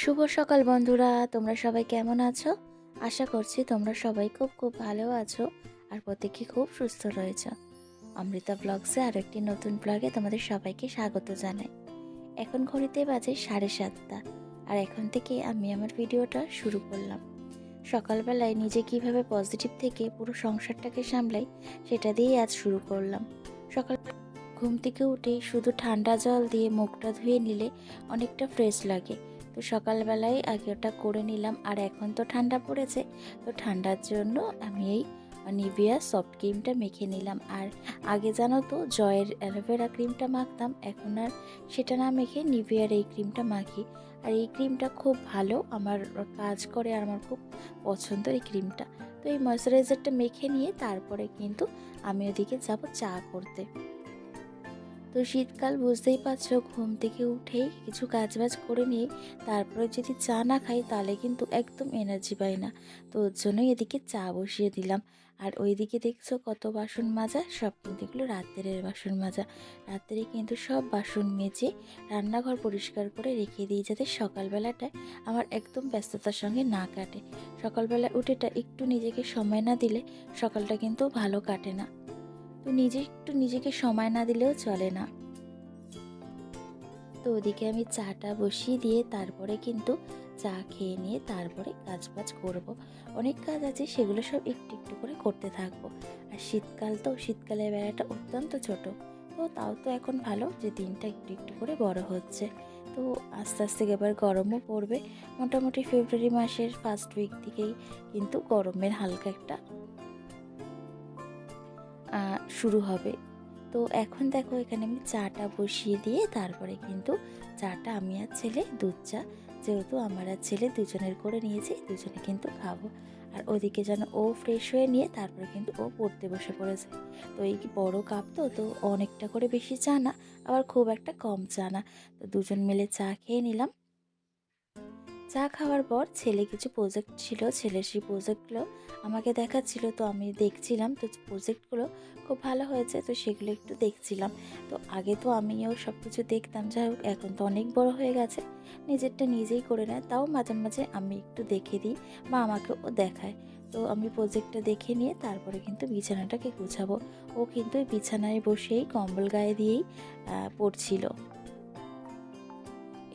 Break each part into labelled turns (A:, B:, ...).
A: শুভ সকাল বন্ধুরা, তোমরা সবাই কেমন আছো? আশা করছি তোমরা সবাই খুব খুব ভালো আছো আর প্রত্যেকে খুব সুস্থ রয়েছ। অমৃতা ব্লগসে আরও একটি নতুন ব্লগে তোমাদের সবাইকে স্বাগত জানাই। এখন ঘড়িতে বাজে সাড়ে সাতটা আর এখন থেকে আমি আমার ভিডিওটা শুরু করলাম। সকালবেলায় নিজে কীভাবে পজিটিভ থেকে পুরো সংসারটাকে সামলাই, সেটা দিয়েই আজ শুরু করলাম। সকাল ঘুম থেকে উঠে শুধু ঠান্ডা জল দিয়ে মুখটা ধুয়ে নিলে অনেকটা ফ্রেশ লাগে। তো সকালবেলায় আগে ওটা করে নিলাম। আর এখন তো ঠান্ডা পড়েছে, তো ঠান্ডার জন্য আমি এই নিভিয়া সফট ক্রিমটা মেখে নিলাম। আর আগে জানো তো জয়ের অ্যালোভেরা ক্রিমটা মাখতাম, এখন আর সেটা না মেখে নিভিয়ার এই ক্রিমটা মাখি। আর এই ক্রিমটা খুব ভালো, আমার কাজ করে আর আমার খুব পছন্দ এই ক্রিমটা। তো এই ময়শ্চারাইজারটা মেখে নিয়ে তারপরে কিন্তু আমি ওদিকে যাব চা করতে। তো শীতকাল বুঝতেই পারছ, ঘুম থেকে উঠেই কিছু কাজবাজ করে নিয়ে তারপরে যদি চা না খাই তাহলে কিন্তু একদম এনার্জি পাই না। তো ওর জন্যই এদিকে চা বসিয়ে দিলাম। আর ওইদিকে দেখছ কত বাসন মাজা? সব কিন্তু এগুলো রাত্রের বাসন মাজা। রাত্রে কিন্তু সব বাসন মেজে রান্নাঘর পরিষ্কার করে রেখে দিই যাতে সকালবেলাটায় আমার একদম ব্যস্ততার সঙ্গে না কাটে। সকালবেলা উঠেটা একটু নিজেকে সময় না দিলে সকালটা কিন্তু ভালো কাটে না। তো নিজে একটু নিজেকে সময় না দিলেও চলে না। তো ওদিকে আমি চাটা বসিয়ে দিয়ে তারপরে কিন্তু চা খেয়ে নিয়ে তারপরে কাজ বাজ করব। অনেক কাজ আছে, সেগুলো সব একটু একটু করে করতে থাকব। আর শীতকাল তো, শীতকালের বেলাটা অত্যন্ত ছোট। তো তাও তো এখন ভালো যে দিনটা একটু একটু করে বড় হচ্ছে। তো আস্তে আস্তে এবার গরমও পড়বে। মোটামুটি ফেব্রুয়ারি মাসের ফার্স্ট উইক থেকেই কিন্তু গরমের হালকা একটা শুরু হবে। তো এখন দেখো এখানে আমি চাটা বসিয়ে দিয়ে তারপরে কিন্তু চাটা আমি আর ছেলে, দুধ চা, যেহেতু আমার আর ছেলে দুজনের করে নিয়েছি, দুজনে কিন্তু খাব। আর ওদিকে যেন ও ফ্রেশ হয়ে নিয়ে তারপরে কিন্তু ও পড়তে বসে পড়েছে। তো এই বড় কাপ তো? তো অনেকটা করে বেশি চা না, আবার খুব একটা কম চা না। তো দুজন মিলে চা খেয়ে নিলাম। চা খাওয়ার পর ছেলে কিছু প্রজেক্ট ছিল, ছেলের সেই প্রজেক্টগুলো আমাকে দেখাচ্ছিল, তো আমি দেখছিলাম, তো প্রজেক্টগুলো খুব ভালো হয়েছে, তো সেগুলো একটু দেখছিলাম। তো আগে তো আমিও সব কিছু দেখতাম, যাই হোক, এখন তো অনেক বড় হয়ে গেছে, নিজেরটা নিজেই করে নেয়, তাও মাঝে মাঝে আমি একটু দেখে দিই বা আমাকেও দেখায়। তো আমি প্রজেক্টটা দেখে নিয়ে তারপরে কিন্তু বিছানাটাকে গুছাবো। ও কিন্তু বিছানায় বসেই কম্বল গায়ে দিয়েই পড়ছিল।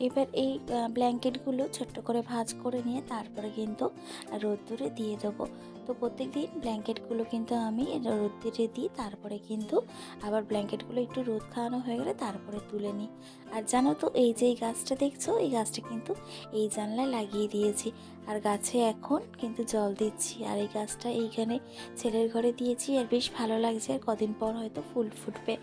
A: এবার এই ব্ল্যাঙ্কেটগুলো ছোট্ট করে ভাজ করে নিয়ে তারপরে কিন্তু রোদ্দুরে দিয়ে দেবো। তো প্রত্যেক দিন ব্ল্যাঙ্কেটগুলো কিন্তু আমি রোদ্দুরে দিই, তারপরে কিন্তু আবার ব্ল্যাঙ্কেটগুলো একটু রোদ খাওয়ানো হয়ে গেলে তারপরে তুলে নিই। আর জানো তো, এই যে এই গাছটা দেখছ, এই গাছটা কিন্তু এই জানলায় লাগিয়ে দিয়েছি। আর গাছে এখন কিন্তু জল দিচ্ছি। আর এই গাছটা এইখানে ছেলের ঘরে দিয়েছি, আর বেশ ভালো লাগছে। আর কদিন পর হয়তো ফুল ফুটবে।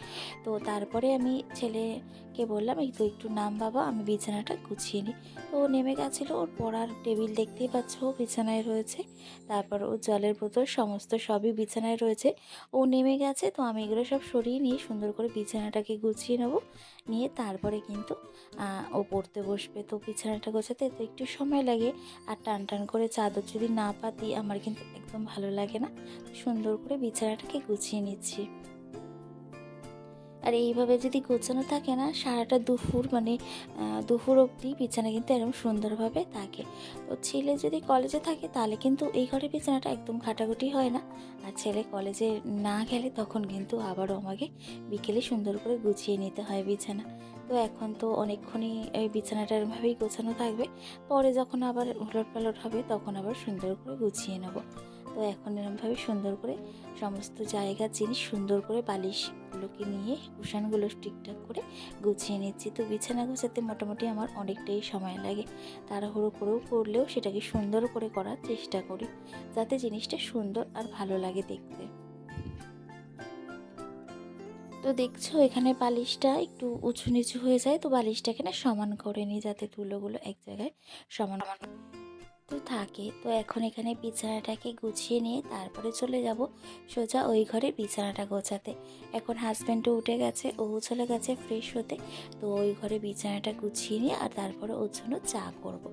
A: তো তারপরে আমি ছেলেকে বললাম, এই তো একটু নাম বাবা, আমি বিছানাটা গুছিয়ে নিই। তো ও নেমে গেছিল, ওর পড়ার টেবিল দেখতেই পাচ্ছ, ও বিছানায় রয়েছে। তারপর ও জলের বোতল সমস্ত সবই বিছানায় রয়েছে। ও নেমে গেছে, তো আমি এগুলো সব সরিয়ে নিয়ে সুন্দর করে বিছানাটাকে গুছিয়ে নেব। নিয়ে তারপরে কিন্তু ও পড়তে বসবে। তো বিছানাটা গোছাতে তো একটু সময় লাগে। আর টান টান করে চাদর যদি না পাতি, আমার কিন্তু একদম ভালো লাগে না। সুন্দর করে বিছানাটাকে গুছিয়ে নিচ্ছি। আর এইভাবে যদি গোছানো থাকে না, সারাটা দুপুর মানে দুপুর অবধি বিছানা কিন্তু এরকম সুন্দরভাবে থাকে। তো ছেলে যদি কলেজে থাকে, তাহলে কিন্তু এই ঘরে বিছানাটা একদম ঘাটাঘুটি হয় না। আর ছেলে কলেজে না গেলে তখন কিন্তু আবারও আমাকে বিকেলে সুন্দর করে গুছিয়ে নিতে হয় বিছানা। তো এখন তো অনেকক্ষণই ওই বিছানাটা এরমভাবেই গোছানো থাকবে। পরে যখন আবার উলট পালট হবে, তখন আবার সুন্দর করে গুছিয়ে নেব। তো এখন এরমভাবে সুন্দর করে সমস্ত জায়গার জিনিস সুন্দর করে বালিশগুলোকে নিয়ে কুশানগুলো ঠিকঠাক করে গুছিয়ে নিচ্ছি। তো বিছানা গোছাতে মোটামুটি আমার অনেকটাই সময় লাগে। তাড়াহুড়ো করেও করলেও সেটাকে সুন্দর করে করার চেষ্টা করি, যাতে জিনিসটা সুন্দর আর ভালো লাগে দেখতে। তো দেখছ, এখানে বালিশটা একটু উঁচু নিচু হয়ে যায়, তো বালিশটাকে না সমান করে নিই, যাতে তুলোগুলো এক জায়গায় সমান তো থাকে। তো এখন এখানে বিছানাটাকে গুছিয়ে নিয়ে তারপরে চলে যাব সোজা ওই ঘরে বিছানাটা গোছাতে। এখন হাজব্যান্ডও উঠে গেছে, ও চলে গেছে ফ্রেশ হতে। তো ওই ঘরে বিছানাটা গুছিয়ে নিয়ে আর তারপরে ওর জন্য চা করব।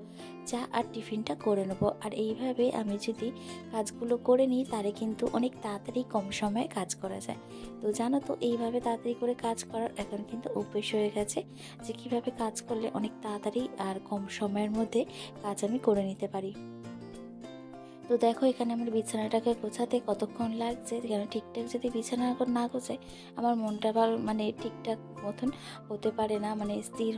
A: চা আর টিফিনটা করে নেব। আর এইভাবে আমি যদি কাজগুলো করে নিই, তাহলে কিন্তু অনেক তাড়াতাড়ি কম সময়ে কাজ করা যায়। তো জানো তো, এইভাবে তাড়াতাড়ি করে কাজ করার এখন কিন্তু অভ্যেস হয়ে গেছে যে কীভাবে কাজ করলে অনেক তাড়াতাড়ি আর কম সময়ের মধ্যে কাজ আমি করে নিতে পারি। তো দেখো, এখানে আমার বিছানাটাকে গোছাতে কতক্ষণ লাগছে? কেন ঠিকঠাক যদি বিছানা না গোছায় আমার মনটা ভালো মানে ঠিকঠাক মতন হতে পারে না মানে স্থির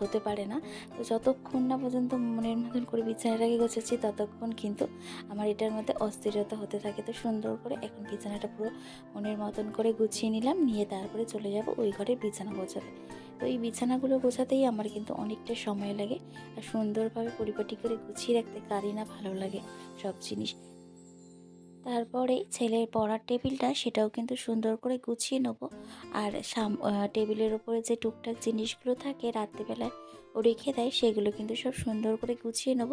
A: হতে পারে না। তো যতক্ষণ না পর্যন্ত মনের মতন করে বিছানাটাকে গোছাচ্ছি, ততক্ষণ কিন্তু আমার এটার মধ্যে অস্থিরতা হতে থাকে। তো সুন্দর করে এখন বিছানাটা পুরো মনের মতন করে গুছিয়ে নিলাম, নিয়ে তারপরে চলে যাব ওই ঘরের বিছানা গোছাতে। তো এই বিছানাগুলো গোছাতেই আমার কিন্তু অনেকটা সময় লাগে, আর সুন্দরভাবে পরিপাটি করে গুছিয়ে রাখতে কারি না ভালো লাগে। সব জিনিস। তারপরে ছেলের পড়ার টেবিলটা সেটাও কিন্তু সুন্দর করে গুছিয়ে নেব। আর সাম টেবিলের ওপরে যে টুকটাক জিনিসগুলো থাকে রাত্রিবেলায় রেখে দেয়, সেগুলো কিন্তু সব সুন্দর করে গুছিয়ে নেব।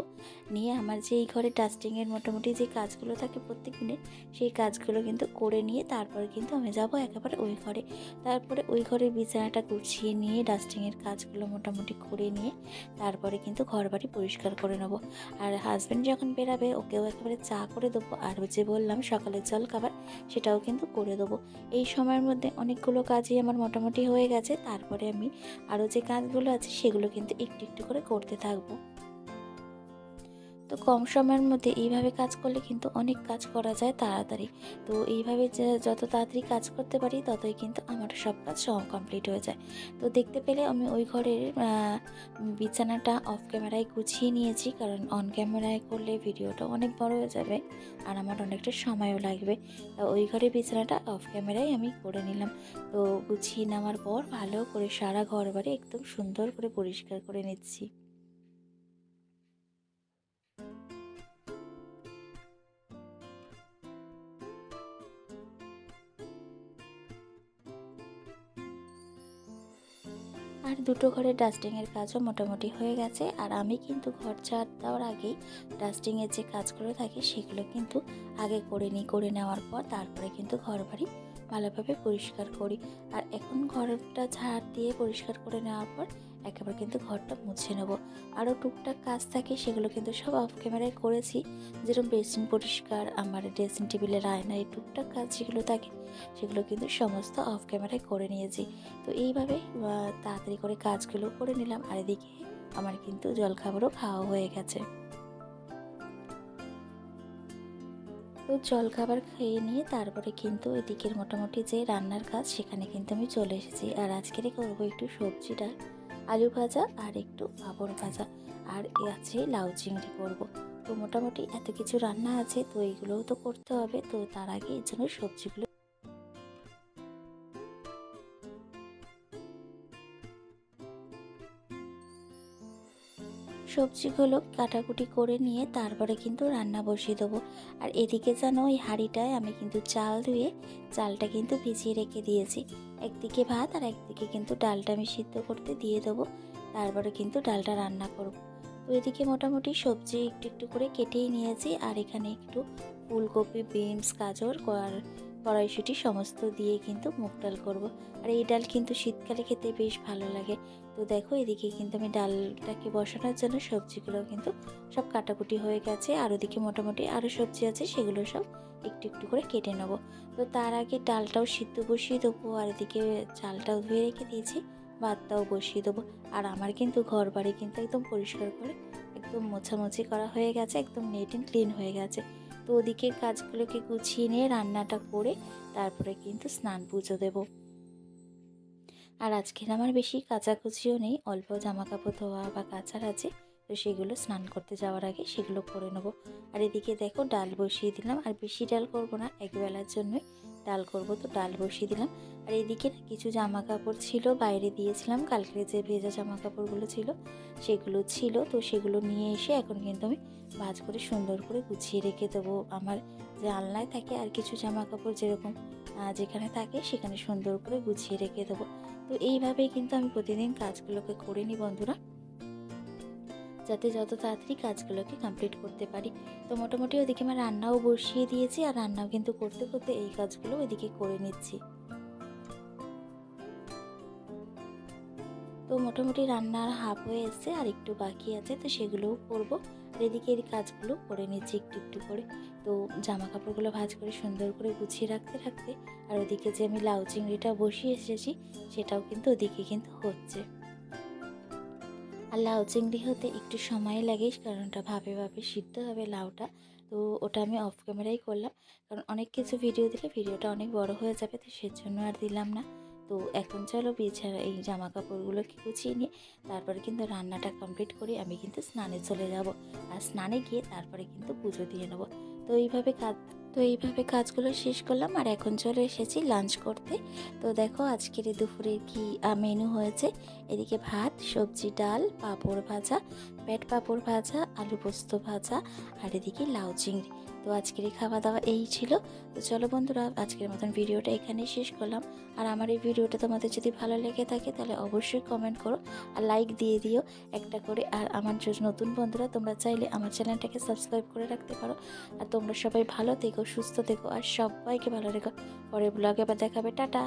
A: নিয়ে আমার যে এই ঘরে ডাস্টিংয়ের মোটামুটি যে কাজগুলো থাকে প্রত্যেক দিনে সেই কাজগুলো কিন্তু করে নিয়ে তারপরে কিন্তু আমি যাব একেবারে ওই ঘরে। তারপরে ওই ঘরের বিছানাটা গুছিয়ে নিয়ে ডাস্টিংয়ের কাজগুলো মোটামুটি করে নিয়ে তারপরে কিন্তু ঘর বাড়ি পরিষ্কার করে নেব। আর হাজব্যান্ড যখন বেরাবে, ওকেও একেবারে চা করে দেবো। আর যে বললাম, সকালের জল খাবার, সেটাও কিন্তু করে দেবো। এই সময়ের মধ্যে অনেকগুলো কাজই আমার মোটামুটি হয়ে গেছে। তারপরে আমি আরও যে কাজগুলো আছে, সেগুলো কিন্তু একটু একটু করে করতে থাকব। তো কম সময়ের মধ্যে এইভাবে কাজ করলে কিন্তু অনেক কাজ করা যায় তাড়াতাড়ি। তো এইভাবে যত তাড়াতাড়ি কাজ করতে পারি ততই কিন্তু আমার সব কাজ কমপ্লিট হয়ে যায়। তো দেখতে পেলে আমি ওই ঘরের বিছানাটা অফ ক্যামেরায় গুছিয়ে নিয়েছি কারণ অন ক্যামেরায় করলে ভিডিওটা অনেক বড় হয়ে যাবে আর আমার অনেকটা সময়ও লাগবে। ওই ঘরের বিছানাটা অফ ক্যামেরায় আমি করে নিলাম। তো গুছিয়ে নেওয়ার পর ভালো করে সারা ঘর বাড়ি একদম সুন্দর করে পরিষ্কার করে নিচ্ছি। আর দুটো ঘরের ডাস্টিংয়ের কাজও মোটামুটি হয়ে গেছে। আর আমি কিন্তু ঘর ছাড় দেওয়ার আগেই ডাস্টিংয়ের যে কাজগুলো থাকে সেগুলো কিন্তু আগে করে নিই, করে নেওয়ার পর তারপরে কিন্তু ঘর বাড়ি ভালোভাবে পরিষ্কার করি। আর এখন ঘরটা ঝাড় দিয়ে পরিষ্কার করে নেওয়ার পর একেবারে কিন্তু ঘরটা মুছে নেব। আরও টুকটাক কাজ থাকে, সেগুলো কিন্তু সব অফ ক্যামেরায় করেছি। যেরকম বেসিন পরিষ্কার, আমার ড্রেসিং টেবিলের আয়না এই টুকটাক কাজ যেগুলো থাকে, সেগুলো কিন্তু সমস্ত অফ ক্যামেরায় করে নিয়েছি। তো এইভাবে তাড়াতাড়ি করে কাজগুলো করে নিলাম। আর এদিকে আমার কিন্তু জলখাবারও খাওয়া হয়ে গেছে। তো জলখাবার খেয়ে নিয়ে তারপরে কিন্তু এদিকের মোটামুটি যে রান্নার কাজ, সেখানে কিন্তু আমি চলে এসেছি। আর আজকে করব একটু সবজি ডাল। আলু ভাজা আর একটু পাঁপড় ভাজা। আর এ আছে লাউ চিংড়ি করব। তো মোটামুটি এত কিছু রান্না আছে, তো এইগুলোও তো করতে হবে। তো তার আগে এর জন্য সবজিগুলো সবজিগুলো কাটাকুটি করে নিয়ে তারপরে কিন্তু রান্না বসিয়ে দেবো। আর এদিকে যেন ওই হাঁড়িটায় আমি কিন্তু চাল ধুয়ে চালটা কিন্তু ভিজিয়ে রেখে দিয়েছি। একদিকে ভাত আর একদিকে কিন্তু ডালটা আমি সিদ্ধ করতে দিয়ে দেবো। তারপরে কিন্তু ডালটা রান্না করব। তো এদিকে মোটামুটি সবজি একটু একটু করে কেটেই নিয়েছি। আর এখানে একটু ফুলকপি, বিনস, গাজর আর কড়াইশুঁটি সমস্ত দিয়ে কিন্তু মুগ ডাল করব। আর এই ডাল কিন্তু শীতকালে খেতে বেশ ভালো লাগে। তো দেখো, এদিকে কিন্তু আমি ডালটাকে বসানোর জন্য সবজিগুলো কিন্তু সব কাটাকুটি হয়ে গেছে। আর ওদিকে মোটামুটি আরও সবজি আছে, সেগুলো সব একটু একটু করে কেটে নেব। তো তার আগে ডালটাও সিদ্ধ বসিয়ে দেবো, আর এদিকে চালটাও ধুয়ে রেখে দিয়েছি, ভাতটাও বসিয়ে দেবো। আর আমার কিন্তু ঘর বাড়ি কিন্তু একদম পরিষ্কার করে একদম মোছামুছি করা হয়ে গেছে, একদম নেট অ্যান্ড ক্লিন হয়ে গেছে। তো ওদিকের কাজগুলোকে গুছিয়ে নিয়ে রান্নাটা করে তারপরে কিন্তু স্নান পুজো দেব। আর আজকের আমার বেশি কাচাকুচিও নেই, অল্প জামা কাপড় ধোয়া বা কাচার আছে। তো সেগুলো স্নান করতে যাওয়ার আগে সেগুলো করে নেব। আর এদিকে দেখো ডাল বসিয়ে দিলাম। আর বেশি ডাল করব না একবেলার জন্যই ডাল করব। তো ডাল বসিয়ে দিলাম। আর এদিকে কিছু জামা কাপড় ছিল, বাইরে দিয়েছিলাম। কালকের যে ভেজা জামা কাপড়গুলো ছিল সেগুলো ছিল। তো সেগুলো নিয়ে এসে এখন কিন্তু আমি ভাজ করে সুন্দর করে গুছিয়ে রেখে দেবো। আমার যে আলনায় থাকে আর কিছু জামা কাপড় যেরকম যেখানে থাকে সেখানে সুন্দর করে গুছিয়ে রেখে দেবো। তো এইভাবেই কিন্তু আমি প্রতিদিন কাজগুলোকে করে নিই বন্ধুরা। যাতে যত তাড়াতাড়ি কাজগুলোকে কমপ্লিট করতে পারি। তো মোটামুটি ওদিকে আমার রান্নাও বসিয়ে দিয়েছি আর রান্নাও কিন্তু করতে করতে এই কাজগুলো ওইদিকে করে নিচ্ছি। তো মোটামুটি রান্নার হাফ হয়ে এসছে আর একটু বাকি আছে তো সেগুলোও করব। এদিকে এই কাজগুলো করে নিচ্ছি একটু একটু করে। তো জামা কাপড়গুলো ভাজ করে সুন্দর করে গুছিয়ে রাখতে রাখতে আর ওদিকে যে আমি লাউ চিংড়িটা বসিয়ে এসেছি সেটাও কিন্তু ওদিকে কিন্তু হচ্ছে। আর লাউ চিংড়ি হতে একটু সময় লাগে কারণ ওটা ভাবে ভাবে সিদ্ধ হবে লাউটা। তো ওটা আমি অফ ক্যামেরাই করলাম। কারণ অনেক কিছু ভিডিও দিলে ভিডিওটা অনেক বড় হয়ে যাবে, তো সেজন্য আর দিলাম না। তো এখন চলো বিছানা এই জামা কাপড়গুলোকে গুছিয়ে নিয়ে তারপরে কিন্তু রান্নাটা কমপ্লিট করে, আমি কিন্তু স্নানে চলে যাব। আর স্নানে গিয়ে তারপরে কিন্তু পুজো দিয়ে নেব। তো এইভাবে কাজ তো এইভাবে কাজগুলো শেষ করলাম আর এখন চলে এসেছি লাঞ্চ করতে। তো দেখো আজকের দুপুরের কি মেনু হয়েছে। এদিকে ভাত, সবজি, ডাল, পাঁপড় ভাজা, পেট পাঁপড় ভাজা, আলু পোস্ত ভাজা, আর এদিকে লাউ চিংড়ি। তো আজকের এই খাওয়া দাওয়া এই ছিল। তো চলো বন্ধুরা, আজকের মতন ভিডিওটা এখানেই শেষ করলাম। আর আমার এই ভিডিওটা তোমাদের যদি ভালো লেগে থাকে, তাহলে অবশ্যই কমেন্ট করো আর লাইক দিয়ে দিও একটা করে। আর আমার যে নতুন বন্ধুরা, তোমরা চাইলে আমার চ্যানেলটাকে সাবস্ক্রাইব করে রাখতে পারো। আর তোমরা সবাই ভালো থেকো, সুস্থ থেকো, আর সবাইকে ভালো রেখো। পরের ব্লগে আবার দেখাবে। টাটা!